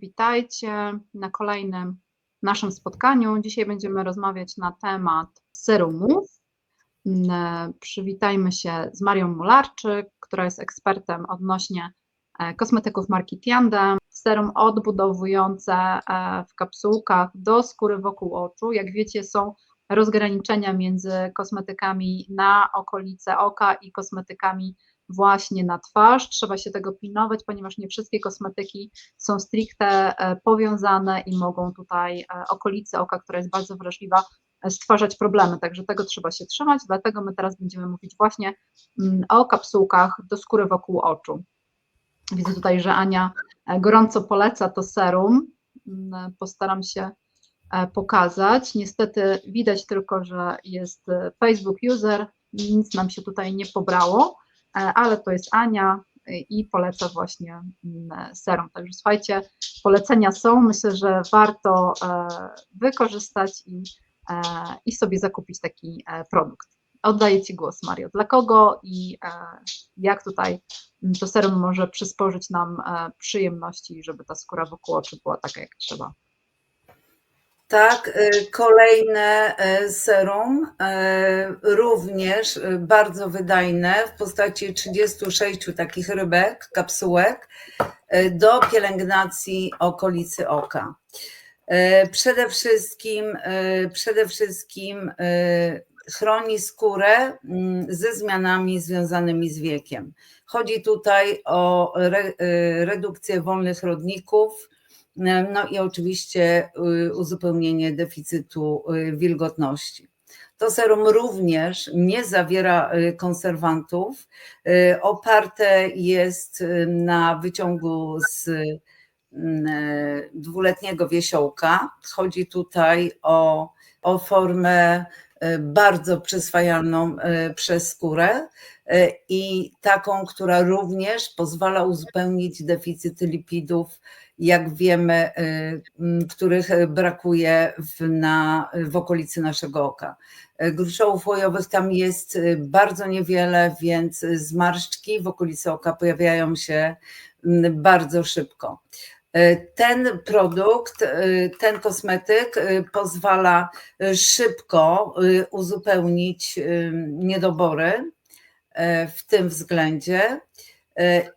Witajcie na kolejnym naszym spotkaniu. Dzisiaj będziemy rozmawiać na temat serumów. Przywitajmy się z Marią Mularczyk, która jest ekspertem odnośnie e, kosmetyków marki Tiandem. Serum odbudowujące e, w kapsułkach do skóry wokół oczu. Jak wiecie, są rozgraniczenia między kosmetykami na okolice oka i kosmetykami właśnie na twarz. Trzeba się tego pilnować, ponieważ nie wszystkie kosmetyki są stricte e, powiązane i mogą tutaj e, okolice oka, która jest bardzo wrażliwa, e, stwarzać problemy. Także tego trzeba się trzymać. Dlatego my teraz będziemy mówić właśnie mm, o kapsułkach do skóry wokół oczu. Widzę tutaj, że Ania gorąco poleca to serum. Mm, Postaram się pokazać. Niestety widać tylko, że jest Facebook user, nic nam się tutaj nie pobrało. E, ale to jest Ania e, i poleca właśnie mm, serum. Także słuchajcie, polecenia są, myślę, że warto e, wykorzystać i, i sobie zakupić taki produkt. Oddaję Ci głos, Mario. Dla kogo i jak tutaj to serum może przysporzyć nam przyjemności, żeby ta skóra wokół oczu była taka, jak trzeba? Tak, y, kolejne y, serum, y, również bardzo wydajne w postaci 36 takich rybek, kapsułek do pielęgnacji okolicy oka. Przede wszystkim, przede wszystkim chroni skórę mm, ze zmianami związanymi z wiekiem. Chodzi tutaj o redukcję wolnych rodników, no i oczywiście y, uzupełnienie deficytu y, wilgotności. To serum również nie zawiera y, konserwantów. Oparte jest na wyciągu z dwuletniego wiesiołka. Chodzi tutaj o, o formę bardzo przyswajalną przez skórę i taką, która również pozwala uzupełnić deficyty lipidów jak wiemy, których brakuje w, na, w okolicy naszego oka. Gruszołów łojowych tam jest bardzo niewiele, więc zmarszczki w okolicy oka pojawiają się bardzo szybko. Y, ten produkt, ten kosmetyk pozwala szybko uzupełnić niedobory w tym względzie. E,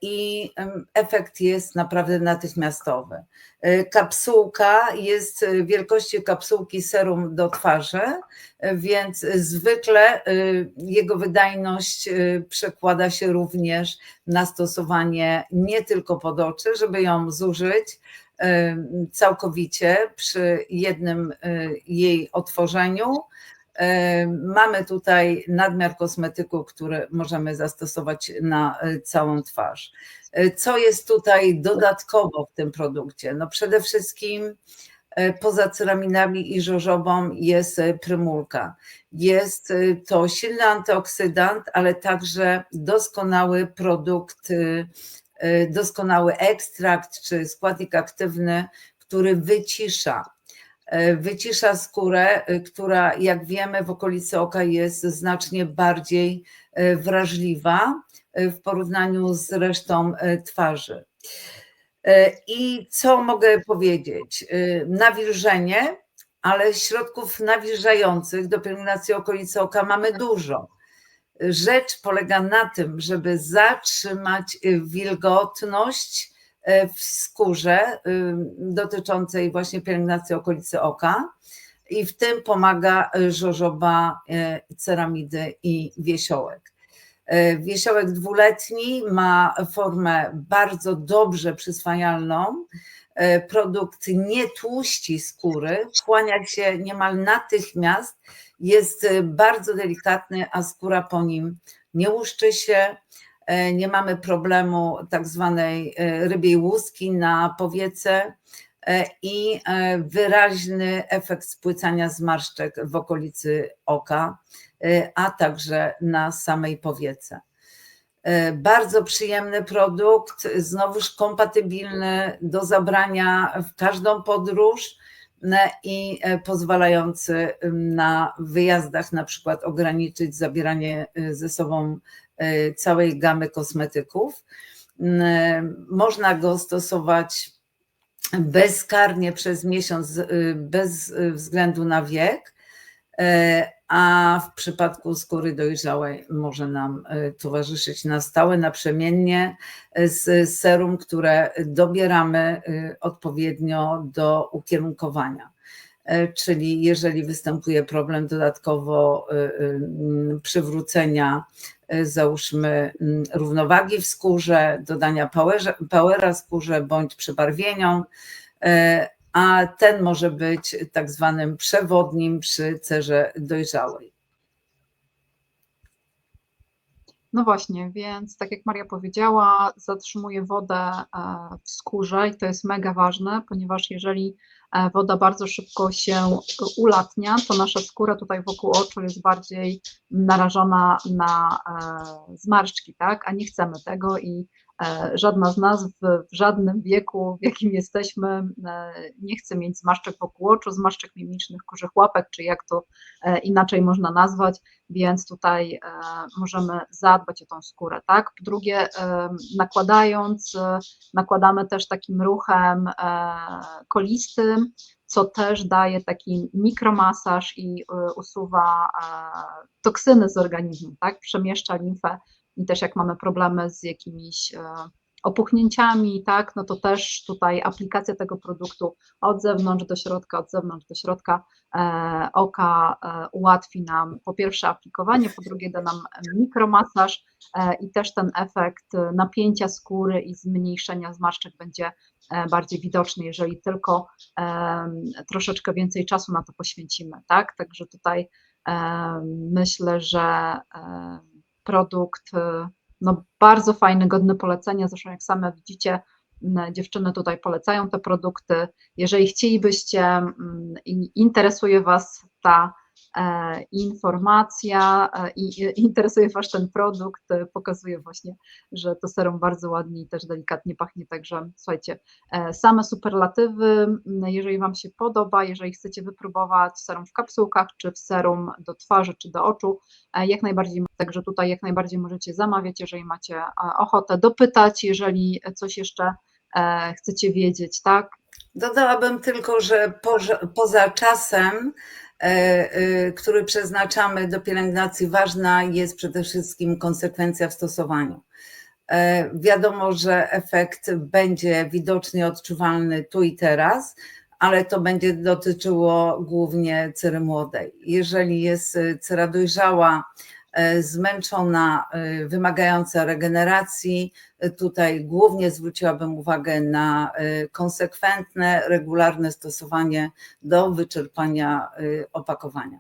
i efekt jest naprawdę natychmiastowy. E, kapsułka jest wielkości kapsułki serum do twarzy, e, więc zwykle jego wydajność przekłada się również na stosowanie nie tylko pod oczy, żeby ją zużyć całkowicie przy jednym jej otworzeniu, Mamy tutaj nadmiar kosmetyku, który możemy zastosować na e, całą twarz. E, co jest tutaj dodatkowo w tym produkcie? No przede wszystkim e, poza cyraminami i żożobą jest prymulka. Jest to silny antyoksydant, ale także doskonały produkt, doskonały ekstrakt czy składnik aktywny, który wycisza wycisza skórę, e, która jak wiemy w okolicy oka jest znacznie bardziej e, wrażliwa w porównaniu z resztą twarzy. I co mogę powiedzieć? Nawilżenie, ale środków nawilżających do pielęgnacji okolicy oka mamy dużo. Rzecz polega na tym, żeby zatrzymać wilgotność, E, w skórze dotyczącej właśnie pielęgnacji okolicy oka i w tym pomaga żożoba, e, ceramidy i wiesiołek. E, wiesiołek dwuletni ma formę bardzo dobrze przyswajalną. Produkt nie tłuści skóry, wchłania się niemal natychmiast, jest bardzo delikatny, a skóra po nim nie łuszczy się, E, nie mamy problemu tak zwanej e, rybiej łuski na powiece e, i wyraźny efekt spłycania zmarszczek w okolicy oka, a także na samej powiece. Bardzo przyjemny produkt, znowuż kompatybilny do zabrania w każdą podróż i pozwalający na wyjazdach na przykład ograniczyć zabieranie ze sobą E, całej gamy kosmetyków. E, można go stosować bezkarnie przez miesiąc, y, bez y, względu na wiek, a w przypadku skóry dojrzałej może nam y, towarzyszyć na stałe, naprzemiennie z serum, które dobieramy y, odpowiednio do ukierunkowania. Czyli jeżeli występuje problem dodatkowo y, y, przywrócenia, y, załóżmy, mm, równowagi w skórze, dodania powera skórze bądź przebarwieniom, e, a ten może być tak zwanym przewodnim przy cerze dojrzałej. No właśnie, więc tak jak Maria powiedziała, zatrzymuje wodę e, w skórze i to jest mega ważne, ponieważ jeżeli e, woda bardzo szybko się ulatnia, to nasza skóra tutaj wokół oczu jest bardziej narażona na e, zmarszczki, tak? A nie chcemy tego i e, żadna z nas w, żadnym wieku, w jakim jesteśmy, e, nie chce mieć zmarszczek wokół oczu, zmarszczek mimicznych, kurzych łapek, czy jak to e, inaczej można nazwać, więc tutaj e, możemy zadbać o tą skórę, tak? Po drugie, e, nakładając, e, nakładamy też takim ruchem e, kolistym, co też daje taki mikromasaż i e, usuwa e, toksyny z organizmu, tak? Przemieszcza limfę i też jak mamy problemy z jakimiś e, opuchnięciami, tak, no to też tutaj aplikacja tego produktu od zewnątrz do środka, od zewnątrz do środka e, oka e, ułatwi nam po pierwsze aplikowanie, po drugie da nam mikromasaż e, i też ten efekt e, napięcia skóry i zmniejszenia zmarszczek będzie e, bardziej widoczny, jeżeli tylko troszeczkę więcej czasu na to poświęcimy, tak, także tutaj myślę, że produkt e, no, bardzo fajny, godny polecenia. Zresztą, jak same widzicie, dziewczyny tutaj polecają te produkty. Jeżeli chcielibyście mm, i interesuje Was ta informacja e, i interesuje Was ten produkt, e, pokazuje właśnie, że to serum bardzo ładnie i też delikatnie pachnie. Także słuchajcie, e, same superlatywy. Jeżeli Wam się podoba, jeżeli chcecie wypróbować serum w kapsułkach, czy w serum do twarzy, czy do oczu, e, jak najbardziej, także tutaj jak najbardziej możecie zamawiać, jeżeli macie e, ochotę dopytać, jeżeli coś jeszcze e, chcecie wiedzieć, tak? Dodałabym tylko, że poza, czasem, e, e, który przeznaczamy do pielęgnacji, ważna jest przede wszystkim konsekwencja w stosowaniu. E, Wiadomo, że efekt będzie widoczny, odczuwalny tu i teraz, ale to będzie dotyczyło głównie cery młodej. Jeżeli jest e, cera dojrzała, e, zmęczona, e, wymagająca regeneracji, e, tutaj głównie zwróciłabym uwagę na e, konsekwentne, regularne stosowanie do wyczerpania e, opakowania.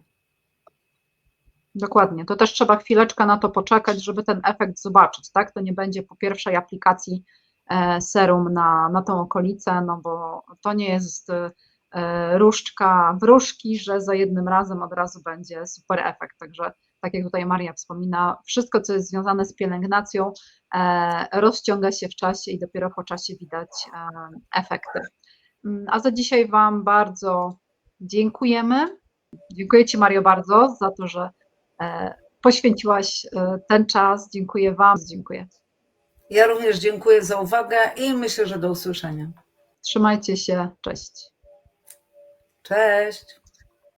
Dokładnie. To też trzeba chwileczkę na to poczekać, żeby ten efekt zobaczyć, tak? To nie będzie po pierwszej aplikacji e, serum na, na tą okolicę, no bo to nie jest e, różdżka wróżki, że za jednym razem od razu będzie super efekt. Także tak jak tutaj Maria wspomina, wszystko, co jest związane z pielęgnacją, e, rozciąga się w czasie i dopiero po czasie widać e, efekty. Mm, A za dzisiaj Wam bardzo dziękujemy. Dziękuję Ci, Mario, bardzo za to, że e, poświęciłaś ten czas. Dziękuję Wam. Dziękuję. Ja również dziękuję za uwagę i myślę, że do usłyszenia. Trzymajcie się. Cześć. Cześć.